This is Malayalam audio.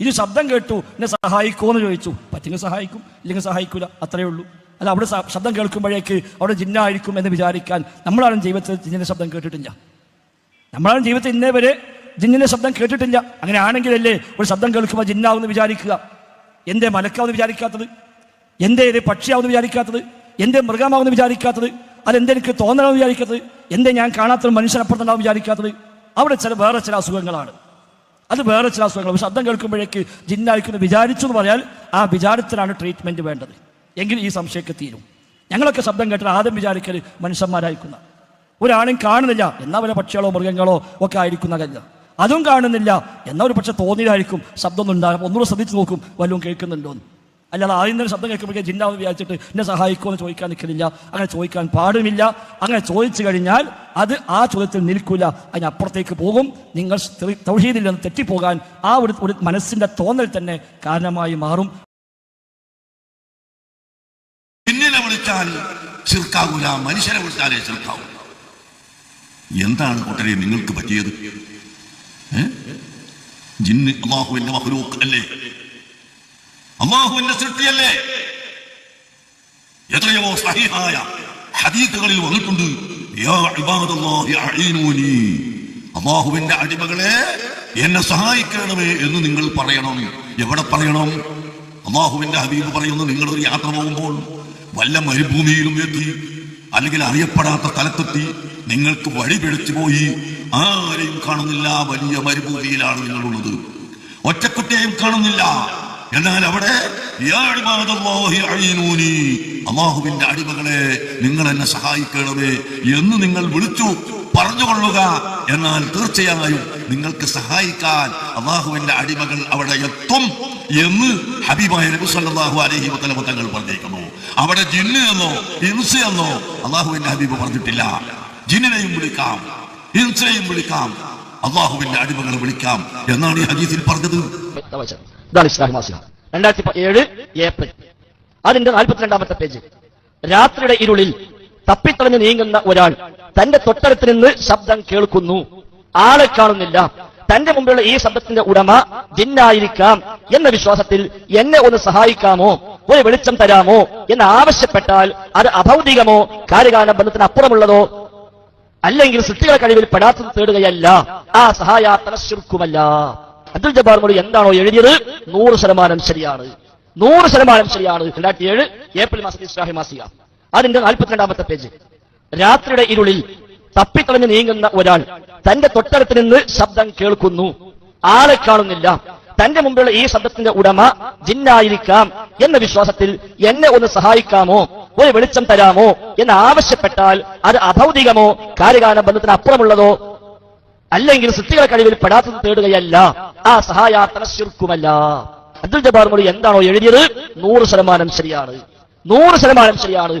ഇത് ശബ്ദം കേട്ടു എന്നെ സഹായിക്കുമോ എന്ന് ചോദിച്ചു. പറ്റിങ്ങ് സഹായിക്കും ഇല്ലെങ്കിൽ സഹായിക്കൂല. അത്രയേ ഉള്ളൂ. അല്ല അവിടെ ശബ്ദം കേൾക്കുമ്പോഴേക്ക് അവിടെ ജിന്നായിരിക്കും എന്ന് വിചാരിക്കാൻ നമ്മളാണ് ജീവിതത്തിൽ ജിന്നിന്റെ ശബ്ദം കേട്ടിട്ടില്ല. നമ്മളാണ് ജീവിതത്തിൽ ഇന്നേ വരെ ജിന്നിന്റെ ശബ്ദം കേട്ടിട്ടില്ല. അങ്ങനെ ആണെങ്കിലല്ലേ ഒരു ശബ്ദം കേൾക്കുമ്പോൾ ജിന്നാവെന്ന് വിചാരിക്കുക. എന്റെ മലക്കാവെന്ന് വിചാരിക്കാത്തത് എന്തേ ഇത് പക്ഷിയാവെന്ന് വിചാരിക്കാത്തത് എന്തേ മൃഗമാവെന്ന് വിചാരിക്കാത്തത് അതെന്തേ എനിക്ക് തോന്നണമെന്ന് വിചാരിക്കാത്തത് എന്റെ ഞാൻ കാണാത്തൊരു മനുഷ്യനപ്പുറത്തുണ്ടാവും വിചാരിക്കാത്തത് അവിടെ ചില വേറെ ചില അസുഖങ്ങളാണ്. അത് വേറെ ചില അസുഖങ്ങൾ. ശബ്ദം കേൾക്കുമ്പോഴേക്ക് ജിന്നായിരിക്കുന്നു വിചാരിച്ചു എന്ന് പറഞ്ഞാൽ ആ വിചാരത്തിലാണ് ട്രീറ്റ്മെന്റ് വേണ്ടത്. എങ്കിൽ ഈ സംശയമൊക്കെ തീരും. ഞങ്ങളൊക്കെ ശബ്ദം കേട്ടാൽ ആദ്യം വിചാരിക്കൽ മനുഷ്യന്മാരായിരിക്കുന്ന. ഒരാളും കാണുന്നില്ല. എന്നാ വല്ല പക്ഷികളോ മൃഗങ്ങളോ ഒക്കെ ആയിരിക്കുന്ന കല്ല. അതും കാണുന്നില്ല. എന്നാ ഒരു പക്ഷെ തോന്നിയതായിരിക്കും. ശബ്ദമൊന്നും ഉണ്ടാകും. ഒന്നുകൂടെ ശ്രദ്ധിച്ച് നോക്കും. വല്ലതും കേൾക്കുന്നുണ്ടോ എന്ന് അല്ലാതെ ആദ്യം തന്നെ ശബ്ദം കേൾക്കുമ്പോഴേ ജിന്നാവ് വിചാരിച്ചിട്ട് എന്നെ സഹായിക്കുമോ എന്ന് ചോദിക്കാൻ നിൽക്കുന്നില്ല. അങ്ങനെ ചോദിക്കാൻ പാടുമില്ല. അങ്ങനെ ചോദിച്ചു കഴിഞ്ഞാൽ അത് ആ ചോദ്യത്തിൽ നിൽക്കില്ല അതിനപ്പുറത്തേക്ക് പോകും. നിങ്ങൾ തൗഹീദിൽ നിന്ന് തെറ്റിപ്പോകാൻ ആ ഒരു ഒരു മനസ്സിന്റെ തോന്നൽ തന്നെ കാരണമായി മാറും. ജിന്നിനെ വിളിച്ചാൽ ചെറുക്കാകൂല മനുഷ്യനെ വിളിച്ചാലേ ചെറുക്കാവൂ. എന്താണ് കൂട്ടരെ നിങ്ങൾക്ക് പറ്റിയത്? ജിന്ന് അല്ലേ? അള്ളാഹുവിന്റെ സൃഷ്ടിയല്ലേ? എത്രയോ സഹിഹായ ഹദീത്തുകളിൽ വന്നിട്ടുണ്ട്. അള്ളാഹുവിന്റെ അടിമകളെ എന്നെ സഹായിക്കണമേ എന്ന് നിങ്ങൾ പറയണം. എവിടെ പറയണം? അള്ളാഹുവിന്റെ ഹബീബ് പറയുന്നു നിങ്ങൾ ഒരു യാത്ര പോകുമ്പോൾ വല്ല മരുഭൂമിയിലും എത്തി അല്ലെങ്കിൽ അറിയപ്പെടാത്ത സ്ഥലത്തെത്തി നിങ്ങൾക്ക് വഴി പിടിച്ചു പോയി. ആരെയും കാണുന്നില്ല വലിയ മരുഭൂമിയിലാണ് നിങ്ങളുള്ളത്. ഒറ്റക്കുട്ടിയെയും കാണുന്നില്ല. എന്നാൽ അവിടെ. അള്ളാഹുവിന്റെ അടിമകളെ നിങ്ങൾ എന്നെ സഹായിക്കണമേ എന്ന് നിങ്ങൾ വിളിച്ചു പറഞ്ഞുകൊള്ളുക. എന്നാൽ തീർച്ചയായും നിങ്ങൾക്ക് സഹായിക്കാൻ അള്ളാഹുവിന്റെ അടിമകൾ അവിടെ എത്തും എന്ന് ഹബീബായ നബി സല്ലല്ലാഹു അലൈഹി വസല്ലം തങ്ങൾ പറഞ്ഞേക്കുന്നു അവിടെ ജിന്ന് എന്നോ ഇൻസ് എന്നോ അള്ളാഹുവിന്റെ ഹബീബ് പറഞ്ഞിട്ടില്ല. ജിന്നിനെയും വിളിക്കാം ഇൻസിനെയും വിളിക്കാം. അള്ളാഹുവിന്റെ അടിമകളെ വിളിക്കാം. എന്നാണ് ഈ ഹദീസിൽ പറഞ്ഞത്. ഇതാണ് രണ്ടായിരത്തി ഏഴ് ഏപ്രിൽ. അതിന്റെ നാൽപ്പത്തിരണ്ടാമത്തെ പേജ്. രാത്രിയുടെ ഇരുളിൽ തപ്പിത്തളഞ്ഞ് നീങ്ങുന്ന ഒരാൾ തന്റെ തൊട്ടടുത്ത് നിന്ന് ശബ്ദം കേൾക്കുന്നു. ആളെ കാണുന്നില്ല. തന്റെ മുമ്പിലുള്ള ഈ ശബ്ദത്തിന്റെ ഉടമ ജിന്നായിരിക്കാം എന്ന വിശ്വാസത്തിൽ എന്നെ ഒന്ന് സഹായിക്കാമോ? ഒരു വെളിച്ചം തരാമോ? എന്ന് ആവശ്യപ്പെട്ടാൽ അത് അഭൗതികമോ? കാര്യകാല ബന്ധത്തിന് അപ്പുറമുള്ളതോ? അല്ലെങ്കിൽ സൃഷ്ടികളെ കഴിവിൽ പെടാത്തത് തേടുകയല്ല. ആ സഹായാത്തല ശുർക്കുമല്ല അബ്ദുൽ ജബ്ബാർ മോഡി എന്താണോ എഴുതിയത്? നൂറ് ശതമാനം ശരിയാണ്. നൂറ് ശതമാനം ശരിയാണ്. രണ്ടായിരത്തി ഏഴ് ഏപ്രിൽ മാസത്തിൽ ഇസ്ലാഹി മാസിക. അതിന്റെ നാൽപ്പത്തിരണ്ടാമത്തെ പേജ്. രാത്രിയുടെ ഇരുളിൽ തപ്പിക്കളഞ്ഞ് നീങ്ങുന്ന ഒരാൾ തന്റെ തൊട്ടടുത്ത് നിന്ന് ശബ്ദം കേൾക്കുന്നു. ആളെ കാണുന്നില്ല. തന്റെ മുമ്പിലുള്ള ഈ ശബ്ദത്തിന്റെ ഉടമ ജിന്നായിരിക്കാം എന്ന വിശ്വാസത്തിൽ എന്നെ ഒന്ന് സഹായിക്കാമോ? ഒരു വെളിച്ചം തരാമോ എന്ന് ആവശ്യപ്പെട്ടാൽ അത് അഭൗതികമോ കാര്യകാരണ ബന്ധത്തിന് അപ്പുറമുള്ളതോ അല്ലെങ്കിൽ സൃഷ്ടികളെ കഴിവിൽ പെടാത്തത് തേടുകയല്ല. ആ സഹായാർത്ഥന ശുർക്കുമല്ല. അബ്ദുൽ ജബാർ മോഡി എന്താണോ എഴുതിയത്? നൂറ് ശതമാനം ശരിയാണ്. നൂറ് ശതമാനം ശരിയാണ്.